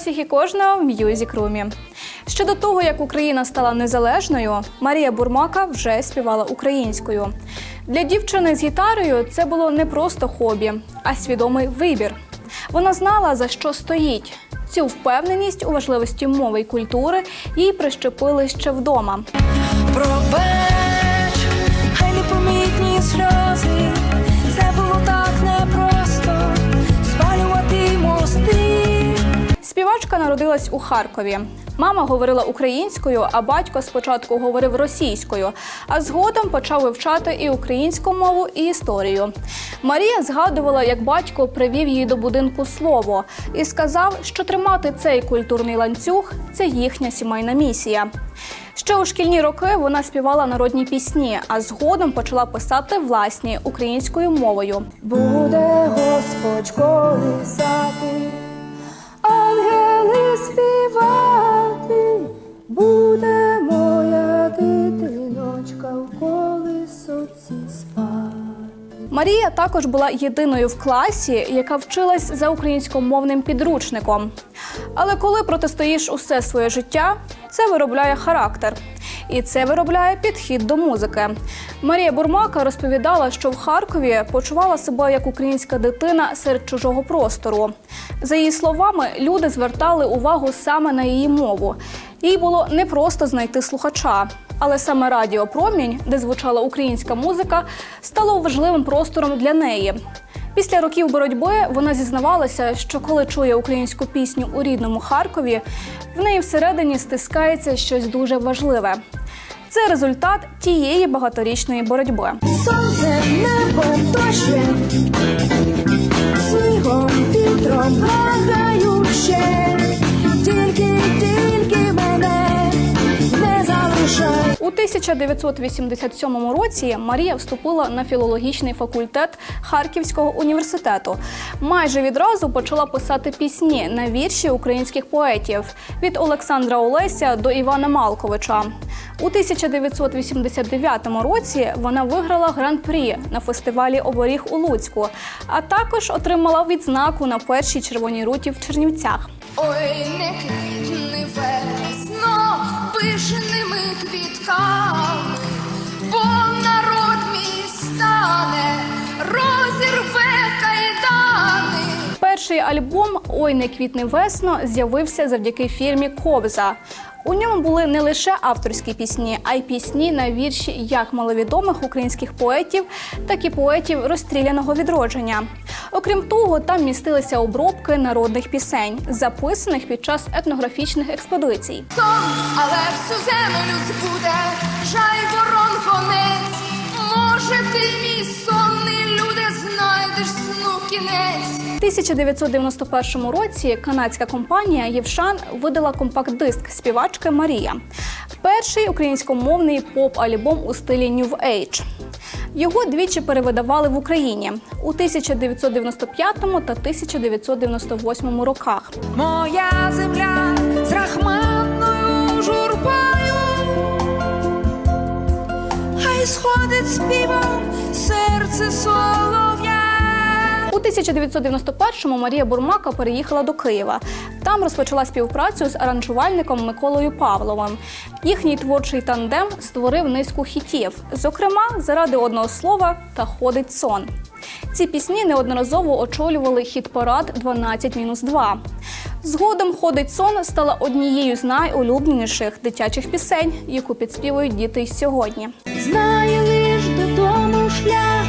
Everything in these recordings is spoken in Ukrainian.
всіх і кожного в М'юзік Румі. Ще до того, як Україна стала незалежною, Марія Бурмака вже співала українською. Для дівчини з гітарою це було не просто хобі, а свідомий вибір. Вона знала, за що стоїть. Цю впевненість у важливості мови й культури їй прищепили ще вдома. Пробач, хай непомітні сльози, народилась у Харкові. Мама говорила українською, а батько спочатку говорив російською, а згодом почав вивчати і українську мову, і історію. Марія згадувала, як батько привів її до будинку слово і сказав, що тримати цей культурний ланцюг це їхня сімейна місія. Ще у шкільні роки вона співала народні пісні, а згодом почала писати власні українською мовою. Буде Господь колисати, співати, буде моя дитиночка в колесоці спати. Марія також була єдиною в класі, яка вчилась за українськомовним підручником. Але коли протистоїш усе своє життя, це виробляє характер. І це виробляє підхід до музики. Марія Бурмака розповідала, що в Харкові почувала себе як українська дитина серед чужого простору. За її словами, люди звертали увагу саме на її мову. Їй було непросто знайти слухача. Але саме Радіо Промінь, де звучала українська музика, стало важливим простором для неї. Після років боротьби вона зізнавалася, що коли чує українську пісню у рідному Харкові, в неї всередині стискається щось дуже важливе. Це результат тієї багаторічної боротьби. Сонце, небо, дощем, снігом, вітром граюче, тільки, тільки мене не залишай. У 1987 році Марія вступила на філологічний факультет Харківського університету. Майже відразу почала писати пісні на вірші українських поетів від Олександра Олеся до Івана Малковича. У 1989 році вона виграла гран-прі на фестивалі Оборіг у Луцьку, а також отримала відзнаку на першій червоній руті в Чернівцях. Ой, не квітни весно пишними квітками, бо народ мій стане, розірве кайдани. Перший альбом Ой не квітне весно з'явився завдяки фірмі Кобза. У ньому були не лише авторські пісні, а й пісні на вірші як маловідомих українських поетів, так і поетів розстріляного відродження. Окрім того, там містилися обробки народних пісень, записаних під час етнографічних експедицій. Сон, але всю землю збуде, жай ворон гонець. Може, ти мій сонний люде, знайдеш сну кінець. У 1991 році канадська компанія Євшан видала компакт-диск співачки Марія. Перший українськомовний поп-альбом у стилі New Age. Його двічі перевидавали в Україні у 1995 та 1998 роках. Моя земля з рахматною журбою, хай сходить співом серце солов'я. У 1991-му Марія Бурмака переїхала до Києва. Там розпочала співпрацю з аранжувальником Миколою Павловим. Їхній творчий тандем створив низку хітів, зокрема заради одного слова та ходить сон. Ці пісні неодноразово очолювали хіт-парад 12-2. Згодом ходить сон стала однією з найулюбленіших дитячих пісень, яку підспівують діти й сьогодні. Знає лиш додому шлях,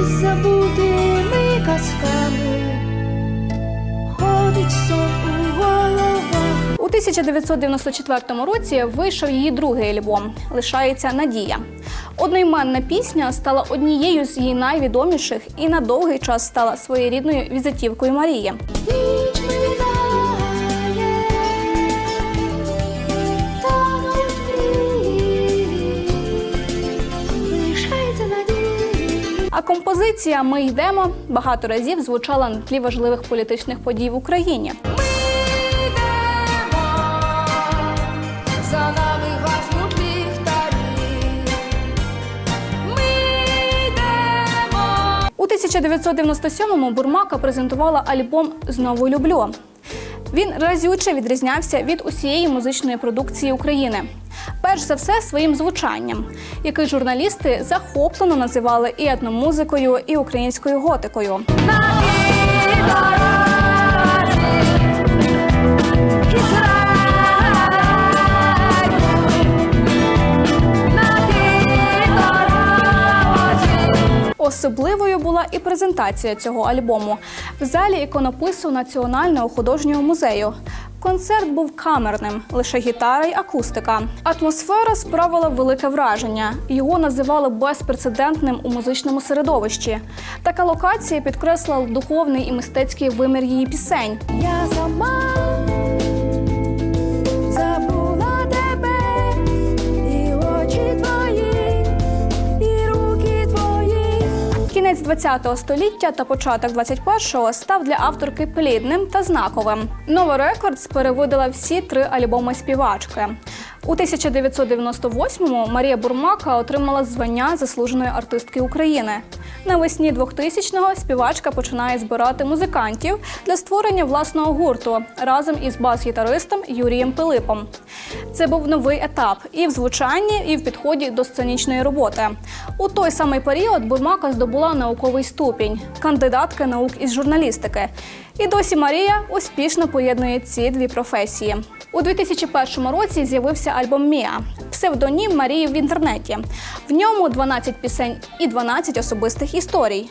із забутими казками. Ходить сон у головах. У 1994 році вийшов її другий альбом Лишається надія. Одноіменна пісня стала однією з її найвідоміших і на довгий час стала своєрідною візитівкою Марії. Ніч А композиція Ми йдемо багато разів звучала на тлі важливих політичних подій в Україні. Йдемо, за нами гаснуть ліхтарі. Ми йдемо. У 1997-му Бурмака презентувала альбом Знову люблю. Він разюче відрізнявся від усієї музичної продукції України. Перш за все своїм звучанням, який журналісти захоплено називали і етномузикою, і українською готикою. Особливою була і презентація цього альбому в залі іконопису Національного художнього музею. Концерт був камерним, лише гітара й акустика. Атмосфера справила велике враження. Його називали безпрецедентним у музичному середовищі. Така локація підкреслила духовний і мистецький вимір її пісень. Я сама Кінець 20-го століття та початок 21-го став для авторки плідним та знаковим. Нова Рекордс перевидала всі три альбоми співачки. У 1998-му Марія Бурмака отримала звання заслуженої артистки України. Навесні 2000-го співачка починає збирати музикантів для створення власного гурту разом із бас-гітаристом Юрієм Пилипом. Це був новий етап і в звучанні, і в підході до сценічної роботи. У той самий період Бурмака здобула науковий ступінь кандидатки наук із журналістики. І досі Марія успішно поєднує ці дві професії. У 2001 році з'явився альбом Міа, псевдонім Марії в інтернеті. В ньому 12 пісень і 12 особистих історій.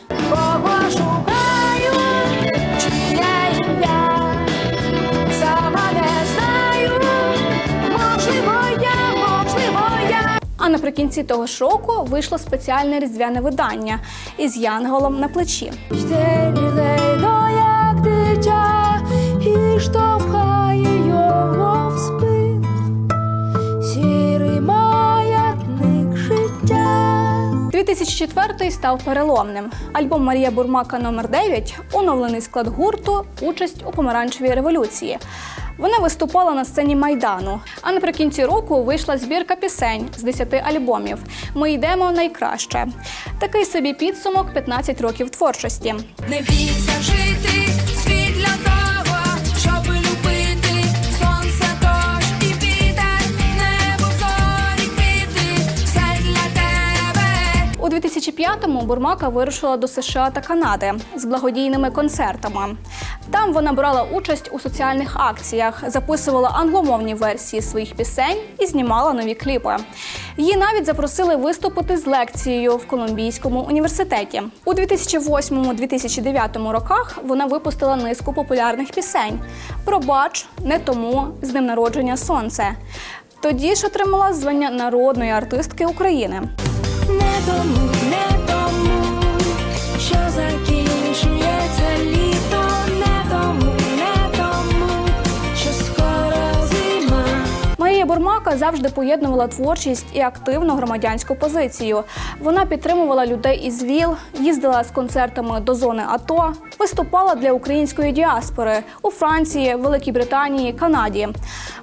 А наприкінці того ж року вийшло спеціальне різдвяне видання із янголом на плечі. Лілейно, як дитя, і штовхає його в спину. Сірий маятник життя. 2004 став переломним. Альбом Марія Бурмака номер 9 оновлений склад гурту, участь у помаранчевій революції. Вона виступала на сцені майдану. А наприкінці року вийшла збірка пісень з 10 альбомів. Ми йдемо найкраще. Такий собі підсумок 15 років творчості. Не бійся жити, 2005-му Бурмака вирушила до США та Канади з благодійними концертами. Там вона брала участь у соціальних акціях, записувала англомовні версії своїх пісень і знімала нові кліпи. Її навіть запросили виступити з лекцією в Колумбійському університеті. У 2008-2009 роках вона випустила низку популярних пісень: Пробач, не тому, з ним народження сонце. Тоді ж отримала звання народної артистки України. Не тому, не Марія завжди поєднувала творчість і активну громадянську позицію. Вона підтримувала людей із ВІЛ, їздила з концертами до зони АТО, виступала для української діаспори у Франції, Великій Британії, Канаді.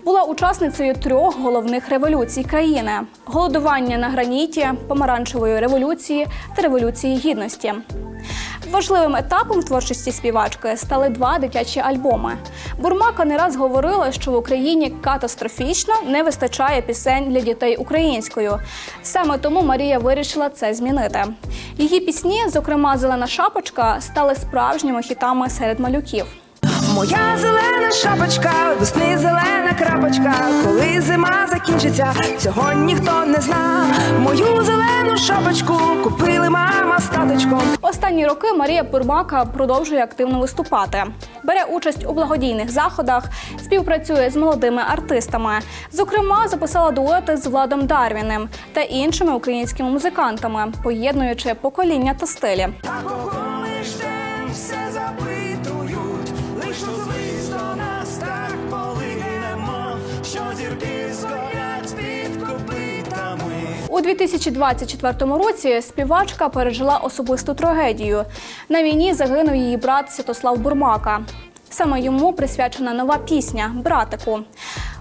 Була учасницею трьох головних революцій країни: голодування на граніті, помаранчевої революції та революції гідності. Важливим етапом творчості співачки стали два дитячі альбоми. Бурмака не раз говорила, що в Україні катастрофічно не вистачає пісень для дітей українською. Саме тому Марія вирішила це змінити. Її пісні, зокрема Зелена шапочка, стали справжніми хітами серед малюків. Моя зелена шапочка, весни зелена крапочка. Коли зима закінчиться, цього ніхто не зна. Мою зелену шапочку таточком. Останні роки Марія Бурмака продовжує активно виступати. Бере участь у благодійних заходах, співпрацює з молодими артистами. Зокрема, записала дуети з Владом Дарвіним та іншими українськими музикантами, поєднуючи покоління та стилі. У 2024 році співачка пережила особисту трагедію. На війні загинув її брат Святослав Бурмака. Саме йому присвячена нова пісня Братику.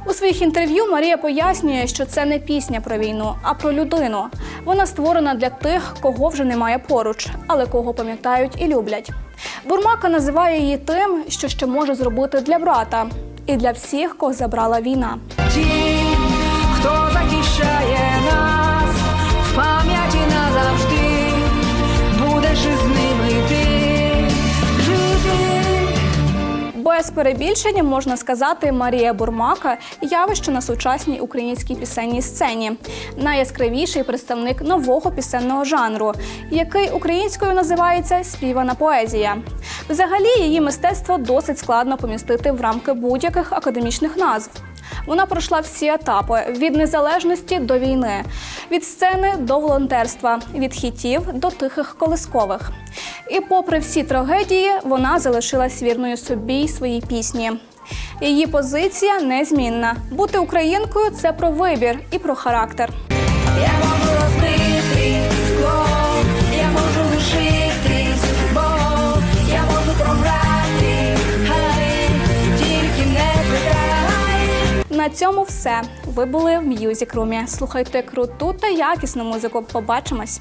У своїх інтерв'ю Марія пояснює, що це не пісня про війну, а про людину. Вона створена для тих, кого вже немає поруч, але кого пам'ятають і люблять. Бурмака називає її тим, що ще може зробити для брата і для всіх, кого забрала війна. Без перебільшення можна сказати, Марія Бурмака явище на сучасній українській пісенній сцені, найяскравіший представник нового пісенного жанру, який українською називається співана поезія. Взагалі, її мистецтво досить складно помістити в рамки будь-яких академічних назв. Вона пройшла всі етапи від незалежності до війни, від сцени до волонтерства, від хітів до тихих колискових. І попри всі трагедії, вона залишилась вірною собі й своїй пісні. Її позиція незмінна. Бути українкою це про вибір і про характер. Я можу розбити скло, я можу лишитись, бо я можу програти, хай тільки не питай. На цьому все. Ви були в М'юзік Румі. Слухайте круту та якісну музику. Побачимось!